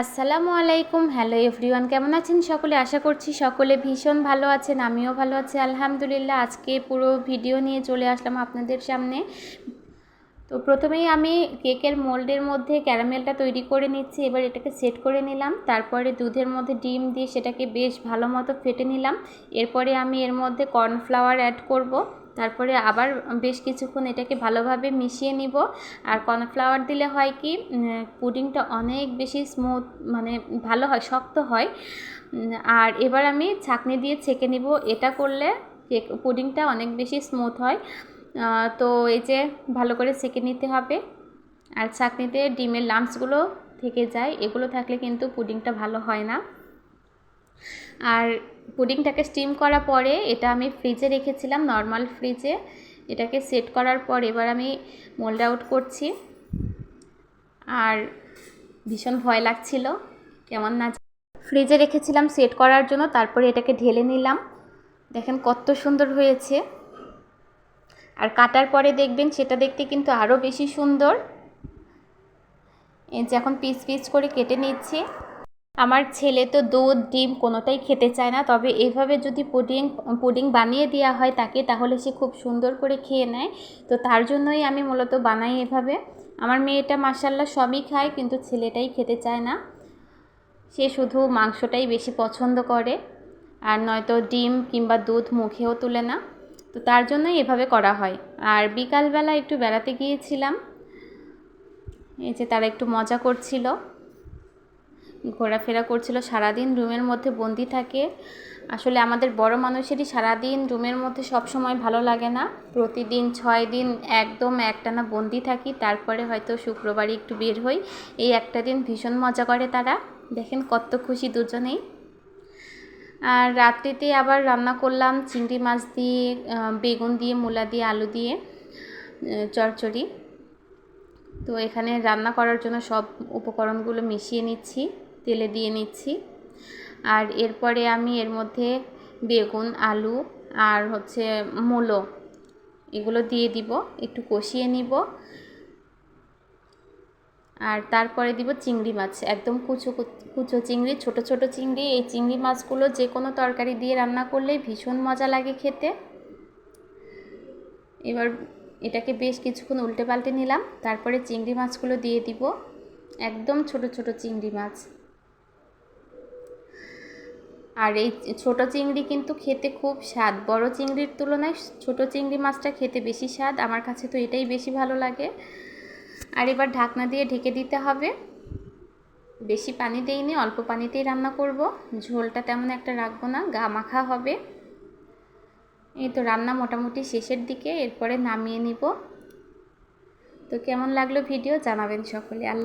আসসালামু আলাইকুম। Hello everyone কেমন আছেন সকলে? আশা করছি সকলে ভীষণ ভালো আছেন, আমিও ভালো আছি। আলহামদুলিল্লাহ, আজকে পুরো ভিডিও নিয়ে চলে আসলাম আপনাদের সামনে। তো প্রথমেই আমি কেকের মোল্ডের মধ্যে ক্যারামেলটা তৈরি করে নিচ্ছি, এবার এটাকে সেট করে নিলাম। তারপরে দুধের মধ্যে ডিম দিয়ে সেটাকে বেশ ভালো মতো ফেটে নিলাম। এরপরে আমি এর মধ্যে কর্নফ্লাওয়ার অ্যাড করব। তারপরে আবার বেশ কিছুক্ষণ এটাকে ভালোভাবে মিশিয়ে নিব। আর কর্নফ্লাওয়ার দিলে হয় কি পুডিংটা অনেক বেশি স্মুথ মানে ভালো হয়, শক্ত হয়। আর এবার আমি ছাঁকনি দিয়ে ছেঁকে নিব। এটা করলে পুডিংটা অনেক বেশি স্মুথ হয়। তো এই যে ভালো করে ছেঁকে নিতে হবে। আর ছাঁকনিতে ডিমের লাম্পসগুলো থেকে যায়। এগুলো থাকলে কিন্তু পুডিংটা ভালো হয় না। আর পুডিংটাকে স্টিম করার পরে এটা আমি ফ্রিজে রেখেছিলাম, নর্মাল ফ্রিজে। এটাকে সেট করার পর এবার আমি মোল্ড আউট করছি। আর ভীষণ ভয় লাগছিল, কেমন না ফ্রিজে রেখেছিলাম সেট করার জন্য, তারপরে এটাকে ঢেলে নিলাম। দেখেন কত সুন্দর হয়েছে। আর কাটার পরে দেখবেন সেটা দেখতে কিন্তু আরও বেশি সুন্দর। এই যে এখন পিস পিস করে কেটে নিচ্ছি। আমার ছেলে তো দুধ, ডিম কোনোটাই খেতে চায় না। তবে এভাবে যদি পুডিং পুডিং বানিয়ে দেওয়া হয় তাকে, তাহলে সে খুব সুন্দর করে খেয়ে নেয়। তো তার জন্যই আমি মূলত বানাই এভাবে। আমার মেয়েটা মাসাল্লা সবই খায়, কিন্তু ছেলেটাই খেতে চায় না। সে শুধু মাংসটাই বেশি পছন্দ করে, আর নয়তো ডিম কিংবা দুধ মুখেও তুলে না। তো তার জন্যই এভাবে করা হয়। আর বিকালবেলা একটু বেড়াতে গিয়েছিলাম। এই যে তারা একটু মজা করছিল। ঘোরাফেরা করছিল, সারাদিন রুমের মধ্যে বন্দি থাকে। আসলে আমাদের বড় মানুষেরই সারাদিন রুমের মধ্যে সব সময় ভালো লাগে না। প্রতিদিন ছয় দিন একদম একটানা বন্দি থাকি, তারপরে হয়তো শুক্রবারই একটু বের হই। এই একটা দিন ভীষণ মজা করে তারা। দেখেন কত খুশি দুজনেই। আর রাত্রিতে আবার রান্না করলাম চিংড়ি মাছ দিয়ে বেগুন দিয়ে, মূলা দিয়ে, আলু দিয়ে চচ্চড়ি তো এখানে রান্না করার জন্য সব উপকরণগুলো মিশিয়ে নিচ্ছি। তেলে দিয়ে নিচ্ছি। আর এরপরে আমি এর মধ্যে বেগুন, আলু আর হচ্ছে মূলো এগুলো দিয়ে দিব, একটু কষিয়ে নিব। আর তারপরে দিব চিংড়ি মাছ, একদম কুচো কুচো চিংড়ি, ছোট ছোট চিংড়ি। এই চিংড়ি মাছগুলো যে কোনো তরকারি দিয়ে রান্না করলে ভীষণ মজা লাগে খেতে। এবার এটাকে বেশ কিছুক্ষণ উল্টে পাল্টে নিলাম, তারপরে চিংড়ি মাছগুলো দিয়ে দিব। একদম ছোট ছোট চিংড়ি মাছ। আর এই ছোট চিংড়ি কিন্তু খেতে খুব স্বাদ। বড় চিংড়ির তুলনায় ছোট চিংড়ি মাছটা খেতে বেশি স্বাদ। আমার কাছে তো এটাই বেশি ভালো লাগে। আর এবার ঢাকনা দিয়ে ঢেকে দিতে হবে। বেশি পানি দেইনি, অল্প পানিতেই রান্না করব। ঝোলটা তেমন একটা রাখব না, গা মাখা হবে। এই তো রান্না মোটামুটি শেষের দিকে, এরপরে নামিয়ে নিব। তো কেমন লাগল ভিডিও জানাবেন সকলে। আল্লাহ